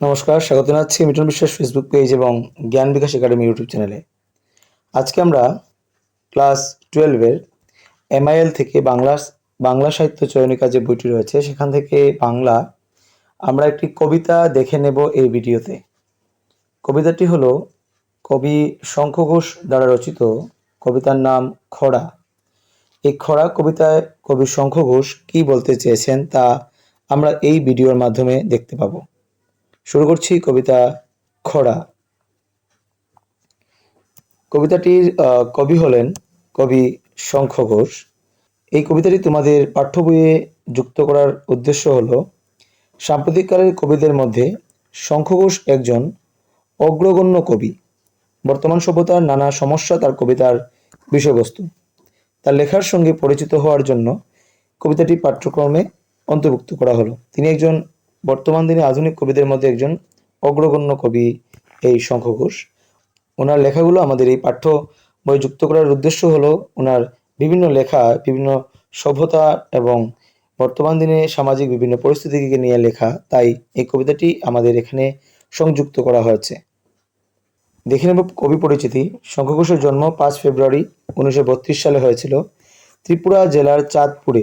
নমস্কার, স্বাগত জানাচ্ছি মিটন বিশ্বাস ফেসবুক পেজ এবং জ্ঞান বিকাশ একাডেমি ইউটিউব চ্যানেলে আজকে আমরা ক্লাস টুয়েলভের এমআইএল থেকে বাংলা বাংলা সাহিত্য চয়নিকা যে বইটি রয়েছে, সেখান থেকে বাংলা আমরা একটি কবিতা দেখে নেব এই ভিডিওতে। কবিতাটি হলো কবি শঙ্খ ঘোষ দ্বারা রচিত কবিতার নাম খরা এই খরা কবিতায় কবি শঙ্খ ঘোষ কী বলতে চেয়েছেন তা আমরা এই ভিডিওর মাধ্যমে দেখতে পাবো। শুরু করছি কবিতা খরা কবিতাটির কবি হলেন কবি শঙ্খ ঘোষ। এই কবিতাটি তোমাদের পাঠ্য বইয়ে যুক্ত করার উদ্দেশ্য হল, সাম্প্রতিককালের কবিদের মধ্যে শঙ্খ ঘোষ একজন অগ্রগণ্য কবি। বর্তমান সভ্যতার নানা সমস্যা তার কবিতার বিষয়বস্তু। তার লেখার সঙ্গে পরিচিত হওয়ার জন্য কবিতাটি পাঠ্যক্রমে অন্তর্ভুক্ত করা হলো। তিনি একজন বর্তমান দিনে আধুনিক কবিদের মধ্যে একজন অগ্রগণ্য কবি এই শঙ্খ ঘোষ ওনার লেখাগুলো আমাদের এই পাঠ্য বই যুক্ত করার উদ্দেশ্য হলো ওনার বিভিন্ন লেখা, বিভিন্ন সভ্যতা এবং বর্তমান দিনে সামাজিক বিভিন্ন পরিস্থিতিকে নিয়ে লেখা। তাই এই কবিতাটি আমাদের এখানে সংযুক্ত করা হয়েছে। দেখে নেব কবি পরিচিতি। শঙ্খ ঘোষের জন্ম পাঁচ ফেব্রুয়ারি উনিশশো বত্রিশ সালে হয়েছিল ত্রিপুরা জেলার চাঁদপুরে,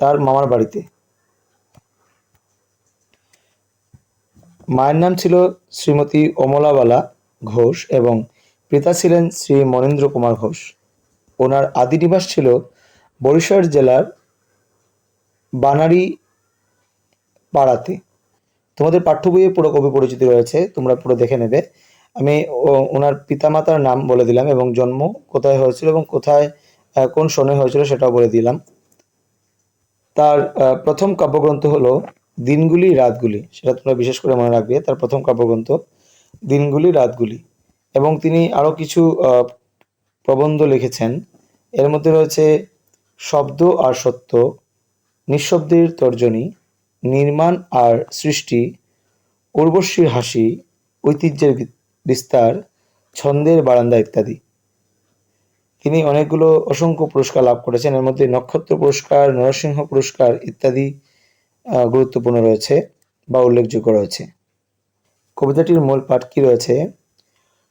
তার মামার বাড়িতে। মায়ের নাম ছিল শ্রীমতী অমলাবালা ঘোষ এবং পিতা ছিলেন শ্রী মনেন্দ্র কুমার ঘোষ। ওনার আদি নিবাস ছিল বরিশাল জেলার বানারি পাড়াতে তোমাদের পাঠ্য বইয়ে পুরো কবি পরিচিতি রয়েছে, তোমরা পুরো দেখে নেবে। আমি ওনার পিতামাতার নাম বলে দিলাম এবং জন্ম কোথায় হয়েছিল এবং কোথায় কোন সনে হয়েছিল সেটাও বলে দিলাম। তার প্রথম কাব্যগ্রন্থ হলো দিনগুলি রাতগুলি, সেটা তোমরা বিশেষ করে মনে রাখবে, তার প্রথম কাব্যগ্রন্থ, দিনগুলি রাতগুলি। এবং তিনি আরও কিছু প্রবন্ধ লিখেছেন। এর মধ্যে রয়েছে, শব্দ আর সত্য, নিঃশব্দের তর্জনী, নির্মাণ আর সৃষ্টি উর্বশীর হাসি, ঐতিহ্যের বিস্তার, ছন্দের বারান্দা ইত্যাদি। তিনি অনেকগুলো অসংখ্য পুরস্কার লাভ করেছেন। এর মধ্যে নক্ষত্র পুরস্কার, নরসিংহ পুরস্কার ইত্যাদি গুরুত্বপূর্ণ রয়েছে বা উল্লেখযোগ্য রয়েছে। কবিতাটির মূল পাঠ কি রয়েছে?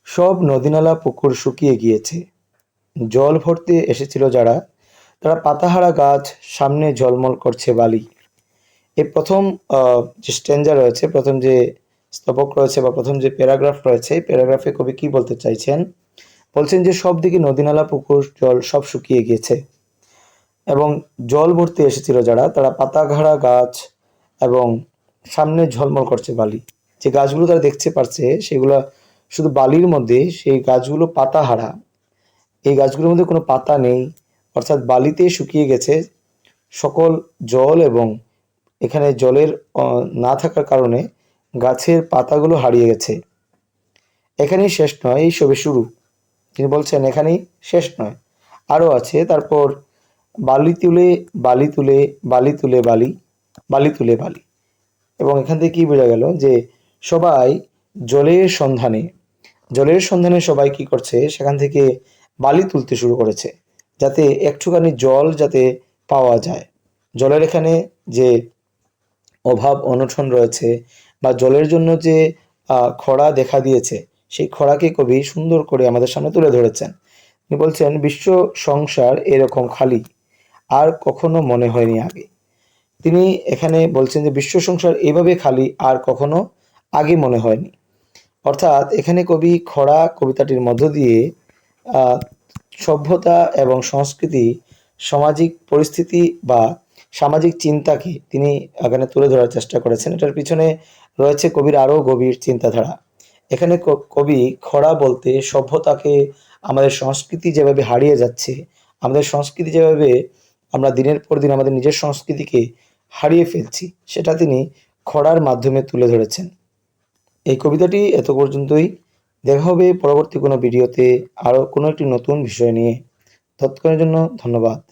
সব নদীনালা পুকুর শুকিয়ে গিয়েছে। জল ভরতে এসেছিল যারা, তারা পাতাহারা গাছ সামনে ঝলমল করছে বালি। এই প্রথম যে স্ট্যান্ডার রয়েছে, প্রথম যে স্তবক রয়েছে বা প্রথম যে প্যারাগ্রাফ রয়েছে, এই প্যারাগ্রাফে কবি কি বলতে চাইছেন? বলছেন যে সব দিকে নদীনালা পুকুর জল সব শুকিয়ে গিয়েছে। এবং জল ভর্তি এসেছিল যারা, তারা পাতাঘাড়া গাছ এবং সামনে ঝলমল করছে বালি। যে গাছগুলো তারা দেখতে পারছে, সেগুলো শুধু বালির মধ্যে, সেই গাছগুলো পাতাহারা। এই গাছগুলোর মধ্যে কোনো পাতা নেই, অর্থাৎ বালিতে শুকিয়ে গেছে সকল জল এবং এখানে জলের না থাকার কারণে গাছের পাতাগুলো হারিয়ে গেছে। এখানেই শেষ নয়, এই সবে শুরু। তিনি বলছেন, এখানেই শেষ নয়। আরও আছে, তারপর বালি তুলে বালি তুলে বালি তুলে বালি বালি তুলে বালি। এবং এখান থেকে কি বোঝা গেল যে সবাই জলের সন্ধানে জলের সন্ধানে সবাই কি করছে? সেখান থেকে বালি তুলতে শুরু করেছে, যাতে একটুখানি জল যাতে পাওয়া যায়। জলের এখানে যে অভাব অনটন রয়েছে বা জলের জন্য যে খরা দেখা দিয়েছে, সেই খরাকে কবি সুন্দর করে আমাদের সামনে তুলে ধরেছেন। তিনি বলছেন, বিশ্ব সংসার এরকম খালি। আর কখনো মনে হয়নি আগে। তিনি এখানে বলছেন যে বিশ্ব সংসার এভাবে খালি আর কখনো আগে মনে হয়নি। অর্থাৎ এখানে কবি খরা কবিতাটির মধ্য দিয়ে সভ্যতা এবং সংস্কৃতি, সামাজিক পরিস্থিতি বা সামাজিক চিন্তাকে তিনি এখানে তুলে ধরার চেষ্টা করেছেন। এটার পিছনে রয়েছে কবির আরও গভীর চিন্তাধারা। এখানে কবি খরা বলতে সভ্যতাকে আমাদের সংস্কৃতি যেভাবে হারিয়ে যাচ্ছে, আমাদের সংস্কৃতি যেভাবে আমরা দিনের পর দিন আমাদের নিজের সংস্কৃতিকে হারিয়ে ফেলছি, সেটা তিনি খরার মাধ্যমে তুলে ধরেছেন। এই কবিতাটি এত পর্যন্তই। দেখা হবে পরবর্তী কোনো ভিডিওতে, আরও কোনো একটি নতুন বিষয় নিয়ে। তৎক্ষণের জন্য ধন্যবাদ।